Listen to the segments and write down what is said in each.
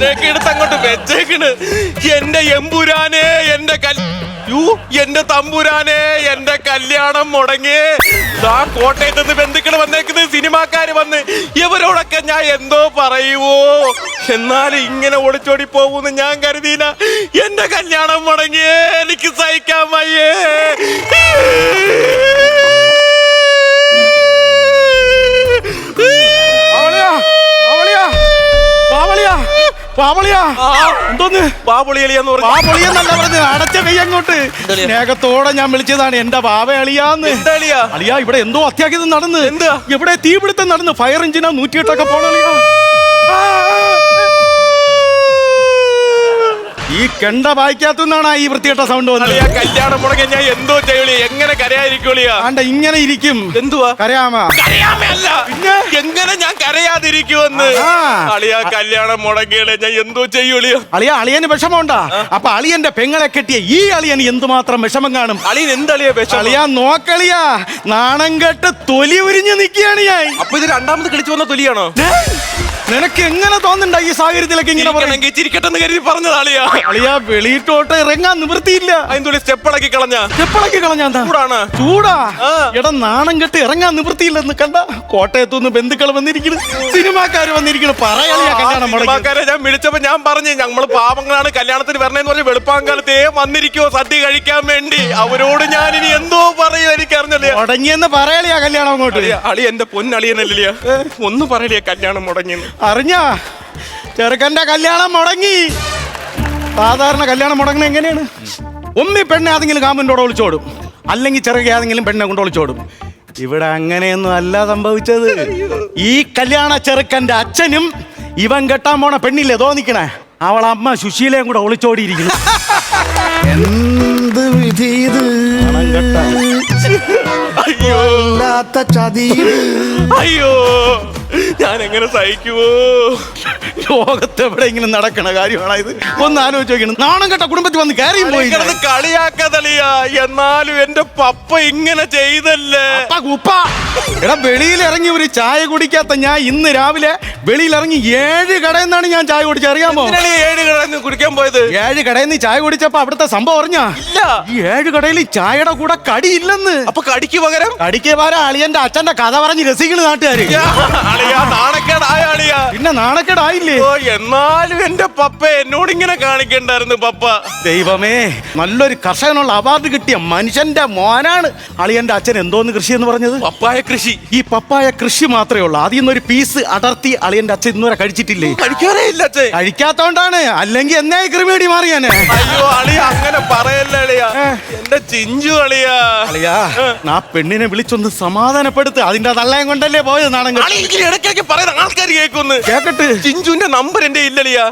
ഇങ്ങനെയൊക്കെ എടുത്ത് അങ്ങോട്ട് വെച്ചേക്കണ്. എന്റെ എമ്പുരാനെ എന്റെ യ്യോ, എന്റെ തമ്പുരാനെ എന്റെ കല്യാണം മുടങ്ങി. ആ കോട്ടയത്ത് നിന്ന് ബന്ധുക്കൾ വന്നേക്കുന്നത് സിനിമാക്കാര് വന്ന്. ഇവരോടൊക്കെ ഞാൻ എന്തോ പറയുവോ? എന്നാൽ ഇങ്ങനെ ഒളിച്ചോടി പോകുമെന്ന് ഞാൻ കരുതിയില്ല. എന്റെ കല്യാണം മുടങ്ങിയേ എനിക്ക് സഹിക്കാൻ വയ്യേ. പാവളിയാ എന്തോന്ന്? ബാബുളിയലിയെന്ന് പറഞ്ഞു. പാവളിയെന്നല്ല അടച്ച അങ്ങോട്ട്? സ്നേഹത്തോടെ ഞാൻ വിളിച്ചതാണ് എന്റെ പാവ അളിയാന്ന്. എന്താളിയാ? അളിയാ ഇവിടെ എന്തോ അത്യാഹിതം നടന്ന്. എന്താ? ഇവിടെ തീപിടുത്തം നടന്ന് ഫയർ എഞ്ചിനാ നൂറ്റിയെട്ടൊക്കെ പോണളിയാ കെണ്ട വായിക്കാത്തുനിന്നാണ് ഈ വൃത്തികെട്ട സൗണ്ട് വന്നത്. അളിയാ കല്യാണം മുടങ്ങി ഞാൻ എന്തോ ചെയ്യളിയ എങ്ങനെ കരയാതിരിക്കുളിയാ ആണ്ട ഇങ്ങനെ ഇരിക്കും. എന്തുവാ? കരയാമ. കരയാമല്ല എങ്ങനെ ഞാൻ കരയാതിരിക്കുമെന്ന്? ആ. അളിയാ കല്യാണം മുടങ്ങിയാലേ ഞാൻ എന്തോ ചെയ്യൂളിയ അളിയ അളിയന് വിഷമമുണ്ടാ. അപ്പൊ അളിയന്റെ പെങ്ങളെ കെട്ടിയ ഈ അളിയന് എന്തുമാത്രം വിഷമം കാണും? അളിയൻ എന്തളിയാ വിഷം അളിയാ നോക്കളിയാ. നാണം കെട്ട് തൊലി ഉരിഞ്ഞു നിൽക്കുകയാണ് ഞാൻ. അപ്പൊ ഇത് രണ്ടാമത് കളിച്ചു വന്ന തൊലിയാണോ? നിനക്ക് എങ്ങനെ തോന്നുന്നുണ്ട ഈ സാഹചര്യത്തിലൊക്കെ ഇങ്ങനെ പറയും? ചിരിക്കട്ടെന്ന് കരുതി പറഞ്ഞത് അളിയാ അളിയാ വെളിയിട്ടോട്ട് ഇറങ്ങാൻ നിവൃത്തിയില്ല. അതിന്റെ സ്റ്റെപ്പ് ഇളക്കി കളഞ്ഞ? സ്റ്റെപ്പിളക്കി കളഞ്ഞാ ചൂടാണ്. ചൂടാ. ഇട എടാ നാണം കെട്ട് ഇറങ്ങാൻ നിവൃത്തിയില്ലെന്ന് കണ്ട കോട്ടയത്തുനിന്ന് ബന്ധുക്കൾ വന്നിരിക്കുന്നു. സിനിമാക്കാര് വന്നിരിക്കുന്നു. പറയാളിയാ കല്യാണം മുടങ്ങി സിനിമാക്കാരെ ഞാൻ വിളിച്ചപ്പോ ഞാൻ പറഞ്ഞു ഞമ്മൾ പാവങ്ങളാണ് കല്യാണത്തിന് വരണേന്ന് പറഞ്ഞ് വെളുപ്പാങ്കാലത്തേ വന്നിരിക്കോ സദ്യ കഴിക്കാൻ വേണ്ടി. അവരോട് ഞാൻ ഇനി എന്തോ പറയും എനിക്കറിഞ്ഞല്ലേ. മുടങ്ങിയെന്ന് പറയാളിയാ കല്യാണം അങ്ങോട്ട്. അളി എന്റെ പൊന്നളിയനല്ലേ ഒന്ന് പറയലിയാ കല്യാണം മുടങ്ങിയെന്ന്. അറിഞ്ഞാ? ചെറുക്കന്റെ കല്യാണം മുടങ്ങി. സാധാരണ കല്യാണം മുടങ്ങണ എങ്ങനെയാണ്? ഒന്നി പെണ്ണെ ഏതെങ്കിലും കാമ്പിന്റെ ഒളിച്ചോടും അല്ലെങ്കിൽ ചെറുകെ ഏതെങ്കിലും പെണ്ണെ കൊണ്ട് ഒളിച്ചോടും ഇവിടെ അങ്ങനെയൊന്നും അല്ല സംഭവിച്ചത്. ഈ കല്യാണ ചെറുക്കന്റെ അച്ഛനും ഇവൻ കെട്ടാൻ പോണ പെണ്ണില്ലേ തോന്നിക്കണേ അവളമ്മ സുശീലയും കൂടെ ഒളിച്ചോടിയിരിക്കുന്നു. എന്ത് വിധി ഇത്? അയ്യോ. ചതി അയ്യോ. ഞാൻ എങ്ങനെ സഹിക്കുവോ? ലോകത്ത് എവിടെ ഇങ്ങനെ നടക്കണ കാര്യമാണ് ഇത്? ഒന്ന് ആലോചിച്ച് നോക്കണം നാണം കെട്ട കുടുംബത്തിൽ വന്ന് കയറി പോയി കിടന്ന് കളിയാക്കതളിയ. എന്നാലും എന്റെ പപ്പ ഇങ്ങനെ ചെയ്തല്ലേ? ഉപ്പ. എടാ വെളിയിൽ ഇറങ്ങി ഒരു ചായ കുടിക്കാത്ത ഞാൻ ഇന്ന് രാവിലെ വെളിയിൽ ഇറങ്ങി ഏഴ് കടയിൽ നിന്നാണ് ഞാൻ ചായ കുടിച്ചത്. അറിയാമോ? ഏഴ് കടയിൽ കുടിക്കാൻ പോയത്? ഏഴ് കടയിൽ നിന്ന് ചായ കുടിച്ചപ്പോ അവിടുത്തെ സംഭവം അറിഞ്ഞാ? ഇല്ല. ഈ ഏഴ് കടയിൽ ചായയുടെ കൂടെ കടിയില്ലെന്ന് അപ്പൊ കടിക്ക് പകരം? കടിക്ക് പകരം അളിയന്റെ അച്ഛന്റെ കഥ പറഞ്ഞ് രസിക്കുന്നു നാട്ടുകാര്. പിന്നെ നാണക്കേടായില്ലേ? എന്നാലും എന്റെ പപ്പ എന്നോട് ഇങ്ങനെ കാണിക്കണ്ടായിരുന്നു പപ്പ. ദൈവമേ നല്ലൊരു കർഷകനുള്ള അവാർഡ് കിട്ടിയ മനുഷ്യന്റെ മോനാണ് അളിയന്റെ അച്ഛൻ എന്തോന്ന് കൃഷി എന്ന് പറഞ്ഞത്? പപ്പായ കൃഷി. ഈ പപ്പായ കൃഷി മാത്രമേ ഉള്ളൂ. ആദ്യം ഒരു പീസ് അടർത്തി അളിയന്റെ അച്ഛൻ ഇന്നുവരെ കഴിച്ചിട്ടില്ലേ? കഴിക്കാറേ ഇല്ല അച്ഛേ. കഴിക്കാത്തോണ്ടാണ്. അല്ലെങ്കിൽ എന്നായി ക്രിമേടി മാറിയാനെ അയ്യോ അളിയ അങ്ങനെ പറയല്ല അളിയ. എന്റെ ചിഞ്ചു അളിയാ. അളിയാ ആ പെണ്ണിനെ വിളിച്ചൊന്ന് സമാധാനപ്പെടുത്ത്. അതിന്റെ തള്ളയം കൊണ്ടല്ലേ പോയത് നാണം കെട്ട്. അളി ഇങ്ങനെ ഇടയ്ക്കിടയ്ക്ക് പറയുന്ന ആൾക്കാർ കേൾക്കുന്നു. കേക്കട്ടെ. ചിഞ്ചുവിന്റെ നമ്പർ എന്റെ ഇല്ലളിയാ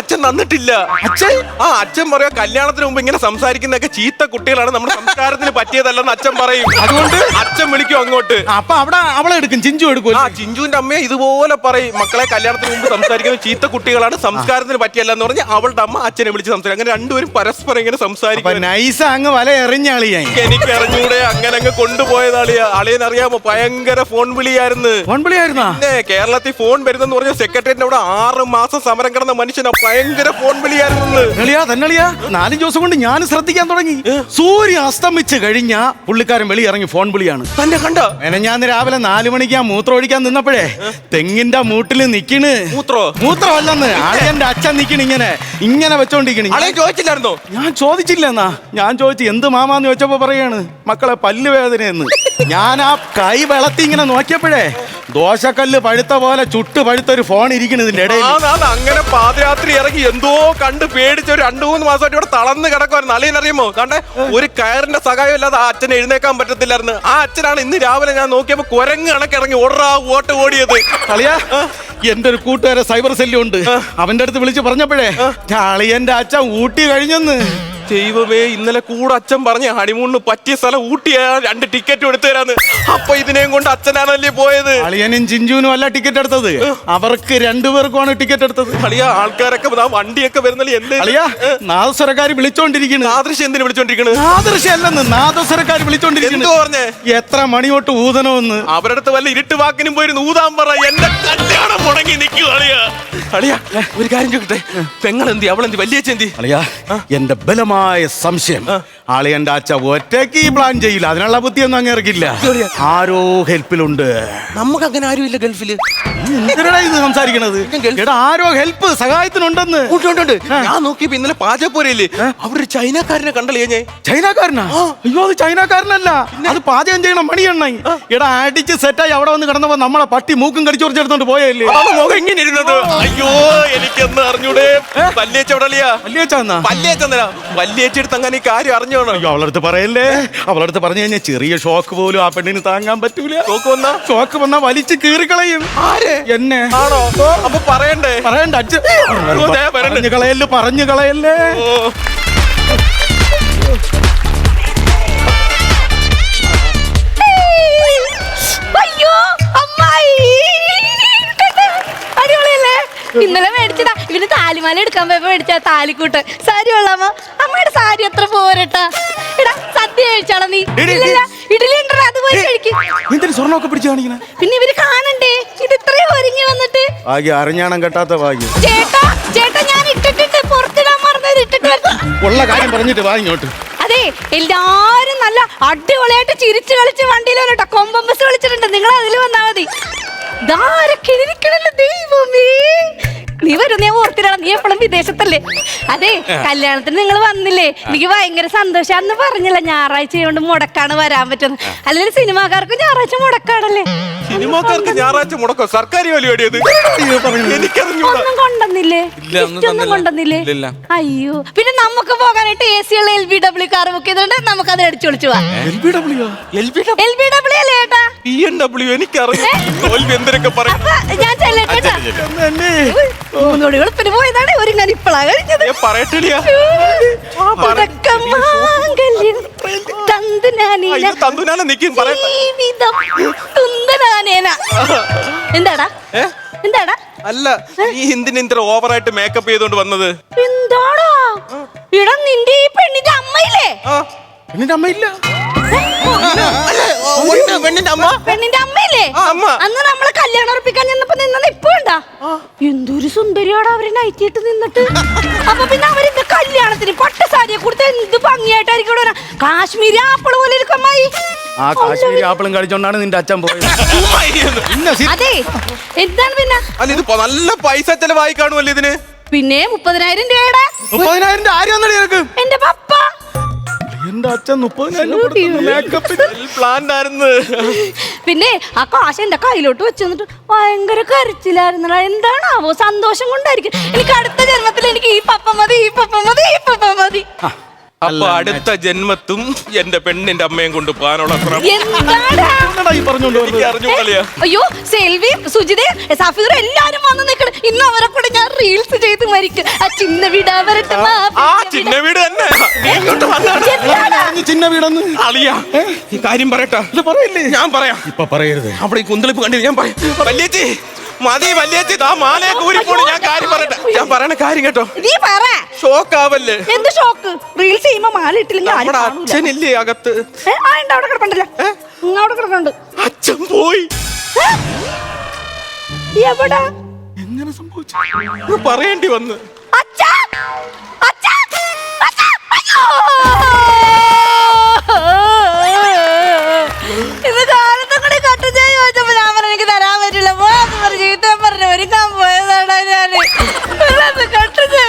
അച്ഛൻ തന്നിട്ടില്ല. അച്ഛൻ? ആ അച്ഛൻ പറയാ കല്യാണത്തിന് മുമ്പ് ഇങ്ങനെ സംസാരിക്കുന്നൊക്കെ ചീത്ത കുട്ടികളാണ്. നമ്മുടെ സംസ്കാരത്തിന് പറ്റിയതല്ലെന്ന് അച്ഛൻ പറയും. അതുകൊണ്ട്? അച്ഛൻ വിളിക്കും അങ്ങോട്ട്. അപ്പൊ അവിടെ അവളെ എടുക്കും ചിഞ്ചു എടുക്കും ആ ചിഞ്ചുവിന്റെ അമ്മയെ ഇതുപോലെ പറയും. മക്കളെ കല്യാണത്തിന് മുമ്പ് സംസാരിക്കുന്ന ചീത്ത കുട്ടികളാണ് സംസ്കാരത്തിന് പറ്റിയല്ല എന്ന് പറഞ്ഞ് അവളുടെ അമ്മ അച്ഛനെ വിളിച്ച് സംസാരിക്കും. അങ്ങനെ രണ്ടുപേരും പരസ്പരം ഇങ്ങനെ സംസാരിക്കും. നൈസ അങ്ങ് വല എറിഞ്ഞാളിയായി. എനിക്ക് എറിഞ്ഞൂടെ അങ്ങനെ അങ്ങ് കൊണ്ടുപോയത് അളിയ അളിയൻ അറിയാമോ ഭയങ്കര ഫോൺ വിളിയായിരുന്നു. ഫോൺ വിളിയായിരുന്നാ? കേരളത്തിൽ ഫോൺ വരുന്നെന്ന് പറഞ്ഞ സെക്രട്ടറിന്റെ അവിടെ ആറ് മാസം സമരം കിടന്ന മനുഷ്യനാ ഭയങ്കര ഫോൺ വിളിയായിരുന്നു തന്നളിയാ? നാലഞ്ച് ദിവസം കൊണ്ട് ഞാൻ ശ്രദ്ധിക്കാൻ തുടങ്ങി. സൂര്യ അസ്തമിച്ച് കഴിഞ്ഞ പുള്ളിക്കാരൻ വെളി ഇറങ്ങി ഫോൺ വിളിയാണ്. തന്നെ കണ്ട? ഞാൻ രാവിലെ നാലു മണിക്ക് ആ മൂത്രം ഒഴിക്കാൻ നിന്നപ്പോഴേ തെങ്ങിന്റെ മൂട്ടിൽ നിക്കണ്. മൂത്രോ? മൂത്രമല്ലെന്ന്. അളിയന്റെ അച്ഛൻ നിക്കണ് ഇങ്ങനെ. ഇങ്ങനെ വെച്ചോണ്ടിരിക്കണ് ചോദിച്ചില്ലായിരുന്നോ? ഞാൻ ചോദിച്ചില്ല എന്നാ. ഞാൻ ചോദിച്ചു എന്ത് മാമാന്ന്? ചോദിച്ചപ്പോ പറയാണ് മക്കളെ പല്ല് വേദനയെന്ന്. ഞാൻ ആ കൈ വെളത്തി ഇങ്ങനെ നോക്കിയപ്പോഴേ ദോശക്കല്ല് പഴുത്ത പോലെ ചുട്ട് പഴുത്ത ഒരു ഫോൺ ഇരിക്കണ് ഇതിന്റെ ഇടയിൽ. അങ്ങനെ പാദയാത്രി ഇറങ്ങി എന്തോ കണ്ട് പേടിച്ച് ഒരു രണ്ടു മൂന്ന് മാസമായിട്ട് ഇവിടെ തളർന്ന് കിടക്കുമായിരുന്നു അളിയൻ അറിയുമോ? കണ്ടേ? ഒരു കയറിന്റെ സഹായം ഇല്ലാതെ ആ അച്ഛനെ എഴുന്നേക്കാൻ പറ്റത്തില്ലായിരുന്നു. ആ അച്ഛനാണ് ഇന്ന് രാവിലെ ഞാൻ നോക്കിയപ്പോ കുരങ്ങ് കണക്ക് ഇറങ്ങി ഓടാ ഓട്ട് ഓടിയത്. കളിയാ എന്റെ ഒരു കൂട്ടുകാരെ സൈബർ സെല്ലുണ്ട്. അവന്റെ അടുത്ത് വിളിച്ച് പറഞ്ഞപ്പോഴേ അളിയന്റെ അച്ഛൻ ഊട്ടി കഴിഞ്ഞെന്ന്. ദൈവമേ ഇന്നലെ കൂടെ അച്ഛൻ പറഞ്ഞ ഹണിമൂണിന് പറ്റിയ സ്ഥലം ഊട്ടിയാ രണ്ട് ടിക്കറ്റ് എടുത്തു തരാന്ന്. അപ്പൊ ഇതിനെയും കൊണ്ട് അച്ഛനാണല്ലേ പോയത്? അളിയനും ചിഞ്ചുവിനും അല്ല ടിക്കറ്റ് എടുത്തത്. അവർക്ക് രണ്ടുപേർക്കുമാണ് ടിക്കറ്റ് എടുത്തത്. അളിയ ആൾക്കാരൊക്കെ വണ്ടിയൊക്കെ വരുന്നല്ലേ എന്ത്? അളിയ നാദസ്വരക്കാർ വിളിച്ചോണ്ടിരിക്കുന്നു നാദൃശ്യം എന്തിനു വിളിച്ചോണ്ടിരിക്കണു? നാദൃശ്യം അല്ലെന്ന് നാദസ്വരക്കാർ വിളിച്ചോണ്ടിരിക്കുന്നു എന്തോ പറഞ്ഞേ? എത്ര മണിയോട്ട് തൊട്ട് അവരുടെ അടുത്ത് വല്ല ഇരുട്ട് വാക്കിനും പോയിരുന്നു. ഊതാൻ പറ എന്റെ കല്യാണം മുടങ്ങി നിൽക്കുക അളിയ. അളിയ ഒരു കാര്യം ചോദിക്കട്ടെ? പെങ്ങളെന്തി അവളെന്തി വലിയച്ചെന്തി അളിയാ എന്റെ ബലമായ സംശയം. ആളിയന്റെ അച്ഛ ഒറ്റയ്ക്ക് ഈ പ്ലാൻ ചെയ്യില്ല. അതിനുള്ള ബുദ്ധിയൊന്നും അങ്ങേർക്കില്ല ഇറക്കില്ല ആരോ ഹെൽപ്പിലുണ്ട്. നമുക്ക് അങ്ങനെ ആരും ഇല്ല ഗൾഫിൽ. എന്തിനാ ഇത് സംസാരിക്കണത്? എടാ ആരോ ഹെൽപ്പ് സഹായത്തിനുണ്ടെന്ന്. ഉണ്ട് ഞാൻ നോക്കിയപ്പോ ഇന്നലെ പാചകപ്പുരയില്ലേ? അവിടെ ഒരു ചൈനക്കാരനെ കണ്ടല്ലേ ഞാൻ? ചൈനക്കാരനാ? അയ്യോ അത് ചൈനക്കാരനല്ല. അത് പാചകം ചെയ്യണം മണിയെണ്ണ എടാ അടിച്ച് സെറ്റായി അവിടെ വന്ന് കിടന്നപ്പോ നമ്മളെ പട്ടി മൂക്കും കടിച്ചു കുറച്ചെടുത്തോണ്ട് പോയല്ലേ മുഖം ഇങ്ങനെ ഇരുന്നത് അയ്യോ എനിക്കെന്ന് അറിഞ്ഞൂടെ. വല്യേച്ച വല്യേച്ചാ വലിയ ചാന്നാ വല്യേച്ചെന്നല്ല വല്യേച്ചെടുത്ത് അങ്ങനെ ഈ കാര്യം അറിഞ്ഞോണം അയ്യോ അവളടുത്ത് പറയല്ലേ? അവളടുത്ത് പറഞ്ഞു കഴിഞ്ഞാൽ ചെറിയ ഷോക്ക് പോലും ആ പെണ്ണിന് താങ്ങാൻ പറ്റൂല. ഷോക്ക് വന്നാ? ഷോക്ക് വന്നാ വലിച്ച് കീറിക്കളയും. ആര്? എന്നെ. ആണോ? അപ്പൊ പറയണ്ടേ? പറയണ്ട പറഞ്ഞു കളയല്ലേ പറഞ്ഞു കളയല്ലേ. ഇന്നലെ മേടിച്ചതാ. ഇവന് താലിമാല എടുക്കാൻ പോയപ്പോ മേടിച്ച താലിക്കൂട്ട്. സാരി കൊള്ളാമോ? അമ്മയുടെ സാരി എത്ര പോരട്ടാ? എടാ സദ്യ കഴിച്ചാളോ നീ. എടി, ഇല്ലല്ല ഇഡലി ഉണ്ടോ അതുപോലെ കഴിക്കും. എന്തിനു സ്വർണമൊക്കെ പിടിച്ചു കാണിക്കണേ പിന്നെ ഇവർ കാണണ്ടേ? ഇത് ഇത്രയും ഒരുങ്ങി വന്നിട്ട്. ഭാഗ്യം അറിഞ്ഞാണം കെട്ടാത്ത ഭാഗ്യം. ചേട്ടാ ചേട്ടാ ഞാൻ ഇട്ടിട്ടിട്ട് പുറത്തിടാൻ മറന്നത് ഇട്ടിട്ട് ഉള്ള കാര്യം പറഞ്ഞിട്ട് വാ ഇങ്ങോട്ട്. അതെ എല്ലാരും നല്ല അടിപൊളിയായിട്ട് ചിരിച്ചു കളിച്ച് വണ്ടിയിൽ വരട്ടോ കൊമ്പം ബസ് വിളിച്ചിട്ടുണ്ട് നിങ്ങൾ അതിൽ വന്നാ മതി. ഇരിക്കണല്ലോ ദൈവമേ. നീ വരും ഞാൻ ഓർത്തിരണം? നീ എപ്പോഴും വിദേശത്തല്ലേ? അതെ കല്യാണത്തിന് നിങ്ങൾ വന്നില്ലേ? എനിക്ക് ഭയങ്കര സന്തോഷം അന്ന് പറഞ്ഞില്ല. ഞായറാഴ്ച കൊണ്ട് മുടക്കാണ് വരാൻ പറ്റുന്നത്. അല്ലെങ്കിൽ സിനിമാക്കാർക്ക് ഞായറാഴ്ച മുടക്കാണല്ലേ? സിനിമാക്കാർക്ക് ഞായറാഴ്ച മുടക്കോ? സർക്കാർ ഒന്നും കൊണ്ടുവന്നില്ലേ? കൊണ്ടുവന്നില്ലേ? അയ്യോ. പിന്നെ നമുക്ക് പോകാനായിട്ട് എ സി ഉള്ള L B W car book ചെയ്തിട്ടുണ്ട്. നമുക്ക് അത് അടിച്ചു വിളിച്ചു പോവാം. L B W L B W അല്ലേ ഏട്ടാ? പി എൻ ഡബ്ല്യു എനിക്കറിയാം. തോൽവി എന്തിനൊക്കെ പറയും? അപ്പൊ ഞാൻ ചെല്ലട്ടെ എന്നെ മൂന്നോടി വെളുപ്പിന് പോയതാണ്. ഒരു ഞാൻ ഇപ്പളാ കഴിഞ്ഞത്. പറയട്ടില്ല. എന്താടാ? എന്താടാ? അല്ല നീ ഇത്ര ഓവറായിട്ട് മേക്കപ്പ് ചെയ്തോണ്ട് വന്നത്. എന്താടാ? ഇടാ നിന്റെ ഈ പെണ്ണിന്റെ അമ്മയില്ലേ. പെണ്ണിന്റെ അമ്മയില്ല. പെണ്ണിന്റെ അമ്മ? പെണ്ണിന്റെ അമ്മയില്ലേ. അന്ന് നമ്മളെ കല്യാണം ഉറപ്പിക്കാൻ ചെന്നപ്പോ നിന്നത് ഇപ്പൊ ഉണ്ടാ? എന്തൊരു സുന്ദരിയോടെ അവർ നൈറ്റിട്ട് നിന്നിട്ട്? അപ്പൊ പിന്നെ അവരിന്റെ കല്യാണത്തിന് പട്ടുസാരിയെ കൊടുത്ത് എന്ത് ഭംഗിയായിട്ടായിരിക്കും ഇവിടെ വരാ. കാശ്മീരി ആപ്പിൾ പോലെ ഇരിക്കും ആ കാശ്മീരി ആപ്പിളും കഴിച്ചോണ്ടാണ് നിന്റെ അച്ഛൻ പോയത്. അതെ. എന്താണ് പിന്നെ? അല്ല ഇത് നല്ല പൈസ ചെലവായി കാണുമല്ലോ ഇതിന്? പിന്നെ മുപ്പതിനായിരം രൂപയുടെ മുപ്പതിനായിരം രൂപ ആരും ഒന്നും എന്റെ പപ്പ. എന്റെ അച്ഛൻ പിന്നെ ആ കാശ് എന്റെ കയ്യിലോട്ട് വെച്ച് തന്നിട്ട് ഭയങ്കര കരച്ചിലായിരുന്നടാ. എന്താണാവോ? സന്തോഷം കൊണ്ടായിരിക്കും. എനിക്ക് അടുത്ത ജന്മത്തിൽ എനിക്ക് ഈ പപ്പ മതി ഈ പപ്പ മതി ഈ പപ്പ മതി. അപ്പൊ അടുത്ത ജന്മത്തും എന്റെ പെണ്ണിന്റെ അമ്മയും കൊണ്ട് പോകാനുള്ള അയ്യോ സെൽവി സുജിത സഫീർ എല്ലാരും വന്ന് നിൽക്കണം ഇന്ന് അവരെ കൂടെ ഞാൻ റീൽസ് ചെയ്ത് മരിക്കും ആ ചിന്ന വിടാ വരട്ടെ മാ, ആ ചിന്ന വീട്. തന്നെ. നീ ഇങ്ങോട്ട് വന്നാണ് എന്താടാ? പറഞ്ഞ് ചിന്ന വീടൊന്ന്. അളിയാ ഈ കാര്യം പറയട്ടാ. ഇത് പറയില്ലേ? ഞാൻ പറയാം. ഇപ്പൊ പറയരുത്. അവിടെ ഈ കുന്തളിപ്പ് കണ്ടില്ല? ഞാൻ പറയാം. വല്യേച്ചി മതി വല്യേച്ചി താ മാലയൊക്കെ ഊരിപ്പോണ് ഞാൻ കാര്യം പറയട്ടെ. ഞാൻ പറയണ കാര്യം കേട്ടോ. നീ പറ. ഷോക്ക് ആവല്ലേ എന്ത് ഷോക്ക്? റീൽസ് ചെയ്യുമ്പോ മാല ഇട്ടില്ലെങ്കിൽ ആരും നമ്മുടെ കാണൂല. അച്ഛനില്ലേ അകത്ത്? ഏ, ആ ഉണ്ട് അവിടെ കിടപ്പുണ്ടല്ലോ? ഉം, അവിടെ അച്ഛൻ പോയി. എവിടാ? എങ്ങനെ സംഭവിച്ചു? ഇത് പറയേണ്ടി വന്ന്. അച്ഛാ! അച്ഛാ! അച്ഛാ! അയ്യോ! ഞാൻ കെട്ടത്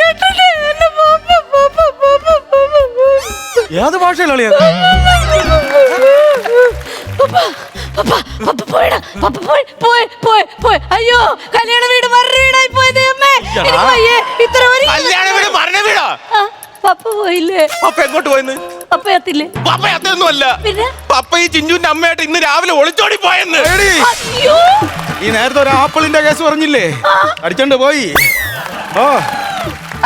കെട്ടത് എന്നെ പോപ്പ പോപ്പ പോപ്പ പോപ്പ ഏത് ഭാഷയിലാണ് പപ്പ, പപ്പ, പപ്പ പോയെടാ. പപ്പ പോയി, പോയി, പോയി, പോയി. അയ്യോ കല്യാണ വീട് മരണ വീടായി പോയത് അമ്മേ ഇത്ര കല്യാണ വീട് മരണ വീടാ പപ്പ പോയില്ലേ പപ്പ എങ്ങോട്ട് പോയെന്ന് പപ്പ എത്തില്ലേ പപ്പ പിന്നെ? പപ്പ ഈ അമ്മയായിട്ട് ഇന്ന് രാവിലെ ഒളിച്ചോടി പോയെന്ന്. അയ്യോ. ഈ നേരത്തെ ഒരു ആപ്പിളിന്റെ കേസ് പറഞ്ഞില്ലേ? അടിച്ചോണ്ട് പോയി. ഓ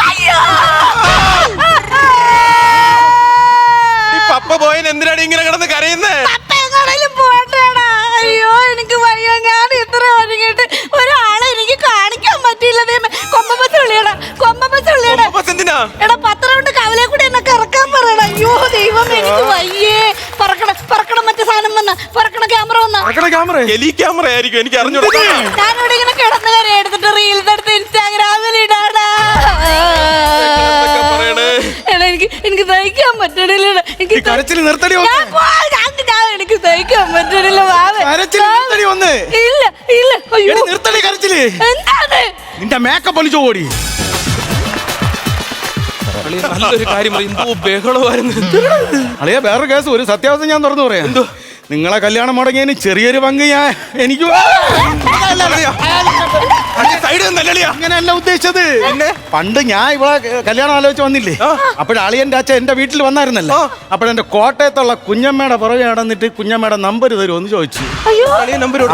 അയ്യോ. ഈ പപ്പ പോയൻ എന്തിനാണ് ഇങ്ങനെ കിടന്ന് കരയുന്നേ? അയ്യോ എനിക്ക് വയ്യ ഞാൻ ഇത്ര ഒരുങ്ങിയിട്ട് ഒരാളെ എനിക്ക് കാണിക്കാൻ പറ്റിയില്ല വിളിയടാ വിളിയടാ എടാ പത്ത് റൗണ്ട് കവലെ കൂടി പറയണ. അയ്യോ ദൈവം എനിക്ക് വയ്യേ. പറക്കണം പറക്കണം മറ്റേ സാധനം വന്ന. പറക്കണ ക്യാമറ വന്ന. മക്കളെ ക്യാമറ? എലി ക്യാമറ ആയിരിക്കും എനിക്ക് അറിഞ്ഞൂടാ. ഞാനിവിടെ ഇങ്ങനെ കിടന്ന് കറി എടുത്തിട്ട് റീൽസ് എടുത്ത് ഇൻസ്റ്റാഗ്രാമിൽ ഇടാടാ. പറയണേ? എടാ, എനിക്ക് എനിക്ക് സഹിക്കാൻ പറ്റണില്ല. എനിക്ക് കരച്ചിൽ നിർത്തടി എനിക്ക് സഹിക്കാൻ പറ്റണില്ല ഇല്ല ഇല്ല അയ്യോ. നിർത്തടി കരച്ചിൽ. എന്താണ്? നിന്റെ മേക്കപ്പ് ഒലിച്ചു ഓടി അളിയ, നല്ലൊരു കാര്യം പറയും. എന്തോ ബഹളമായിരുന്നു. അളിയ വേറൊരു കേസ്. ഒരു സത്യാവസ്ഥ ഞാൻ തുറന്നു പറയാം. നിങ്ങളെ കല്യാണം മുടങ്ങിയതിന് ചെറിയൊരു പങ്ക് ഞാൻ എനിക്ക് അങ്ങനെയല്ല ഉദ്ദേശിച്ചത് പണ്ട് ഞാൻ ഇവിടെ കല്യാണം ആലോചിച്ച് വന്നില്ലേ അപ്പോഴളിയന്റെ അച്ഛൻ എന്റെ വീട്ടിൽ വന്നായിരുന്നല്ലോ അപ്പോഴെന്റെ കോട്ടയത്തുള്ള കുഞ്ഞമ്മയുടെ പുറകെ നടന്നിട്ട് കുഞ്ഞമ്മയുടെ നമ്പർ തരുമെന്ന് ചോദിച്ചു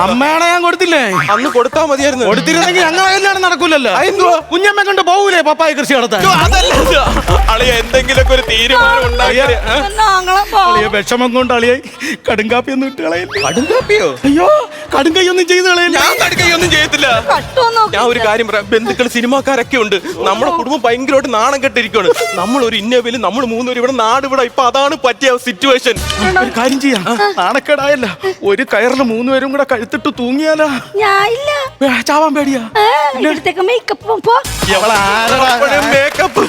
അമ്മയുടെ ഞാൻ കൊടുത്തില്ലേ അന്ന് കൊടുത്താൽ മതിയായിരുന്നു കൊടുത്തിരുന്നെങ്കിൽ ഞങ്ങളെ കല്യാണം നടക്കൂലല്ലോ എന്തോ കുഞ്ഞമ്മ കൊണ്ട് പോകൂലേ പപ്പായ കൃഷി നടത്താൻ അളിയ എന്തെങ്കിലും ഒക്കെ ഒരു തീരുമാനം വിഷമം കൊണ്ട് അളിയായി കടുങ്കാപ്പി ഒന്നും ഇട്ട് കളയില്ല? കടുംകാപ്പിയോ അയ്യോ കടുങ്കൈ ഒന്നും ചെയ്ത് കളയില്ല? ഞാൻ തടുക്കുകയൊന്നും ചെയ്യത്തില്ല. ഞാൻ ഒരു കാര്യം പറയാം. ബന്ധുക്കൾ സിനിമാക്കാരൊക്കെ ഉണ്ട്. നമ്മുടെ കുടുംബം ഭയങ്കരമായിട്ട് നാണം കെട്ടിരിക്കുകയാണ് നമ്മൾ ഒരു ഇന്നോവയിൽ നമ്മൾ മൂന്നുപേരും ഇവിടെ നാട് ഇവിടെ ഇപ്പൊ അതാണ് പറ്റിയ സിറ്റുവേഷൻ ഒരു കാര്യം ചെയ്യാം. നാണക്കേടായല്ല. ഒരു കയറിൽ മൂന്നുപേരും കൂടെ കഴുത്തിട്ട് തൂങ്ങിയാലാ. ഞാൻ ഇല്ല. ഏ, ചാവാൻ പേടിയാ. ഏ, മേക്കപ്പ് പോ. മേക്കപ്പ്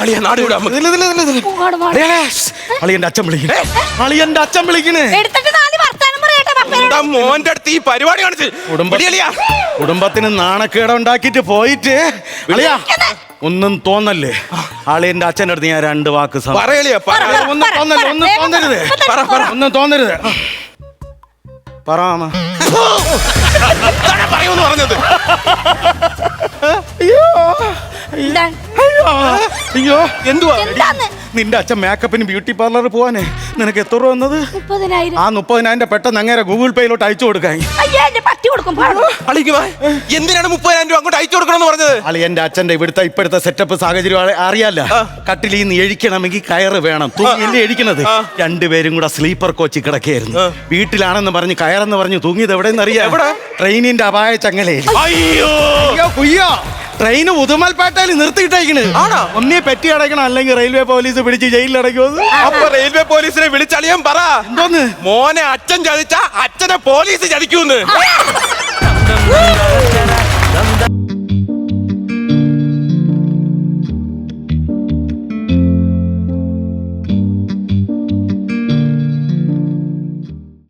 അളിയ നാട് ഇവിടെ പോകാട് പോകാട്. അളിയന്റെ അച്ഛൻ വിളിക്കണേ. അളിയന്റെ അച്ഛൻ വിളിക്കണേ. എടുത്തിട്ട് പപ്പേനോട്. മോന്റെ അടുത്ത് ഈ പരിപാടി കാണിച്ച്. കുടുംബത്തിന് നാണക്കേട ഉണ്ടാക്കിട്ട് പോയിട്ട് അളിയാ ഒന്നും തോന്നല്ലേ? അളിയന്റെ അച്ഛന്റെ അടുത്ത് ഞാൻ രണ്ട് വാക്ക് ഒന്നും തോന്നല്ലേ? ഒന്നും തോന്നരുത്. പറ, പറ പറ. ഒന്നും തോന്നരുത്. പറ പറയൂന്ന് പറഞ്ഞത്? അയ്യോ? അയ്യോ അയ്യോ എന്തുവാ? എന്താന്ന് നിന്റെ അച്ഛൻ മേക്കപ്പിന് ബ്യൂട്ടി പാർലറിൽ പോവാനേ. നിനക്ക് എത്ര രൂപ വന്നത്? മുപ്പതിനായിരം. ആ മുപ്പതിനായിരം പെട്ടെന്ന് അങ്ങേരെ ഗൂഗിൾ പേയിലോട്ട് അയച്ചു കൊടുക്കാൻ. അയ്യോ എന്റെ പട്ടി കൊടുക്കും പാടും. അളിക്ക് വാ. എന്തിനാണ് മുപ്പതിനായിരം രൂപ അങ്ങോട്ട് അയച്ചു കൊടുക്കണമെന്ന് പറഞ്ഞത്? അളിയന്റെ അച്ഛന്റെ ഇവിടുത്തെ ഇപ്പോഴത്തെ സെറ്റപ്പ് സാഹചര്യം അറി- അറിയാല്ല. കട്ടിലിൽ നിന്ന് എഴിക്കണമെങ്കിൽ കയറ് വേണം. തൂങ്ങിയല്ലേ എഴിക്കണത് രണ്ടുപേരും കൂടെ സ്ലീപ്പർ കോച്ചിൽ കിടക്കുകയായിരുന്നു. വീട്ടിലാണെന്ന് പറഞ്ഞ് കയറെന്ന് പറഞ്ഞ് തൂങ്ങിയത് എവിടെയെന്ന് അറിയാം എവിടെ? ട്രെയിനിന്റെ അപായ ചങ്ങലയിൽ. അയ്യോ! അയ്യോ കുയ്യോ. ട്രെയിൻ ഉദുമൽപേട്ടയിൽ നിർത്തിയിട്ടേക്കണ്. ആണോ? ഒന്നേ പെറ്റി അടയ്ക്കണം അല്ലെങ്കിൽ റെയിൽവേ പോലീസ് പിടിച്ച് ജയിലിൽ അടയ്ക്കുമോ അപ്പൊ റെയിൽവേ പോലീസിനെ വിളിച്ചളിയാൻ പറ. എന്തോന്ന്? മോനെ അച്ഛൻ ചതിച്ച അച്ഛനെ പോലീസ് ചതിക്കൂന്ന്.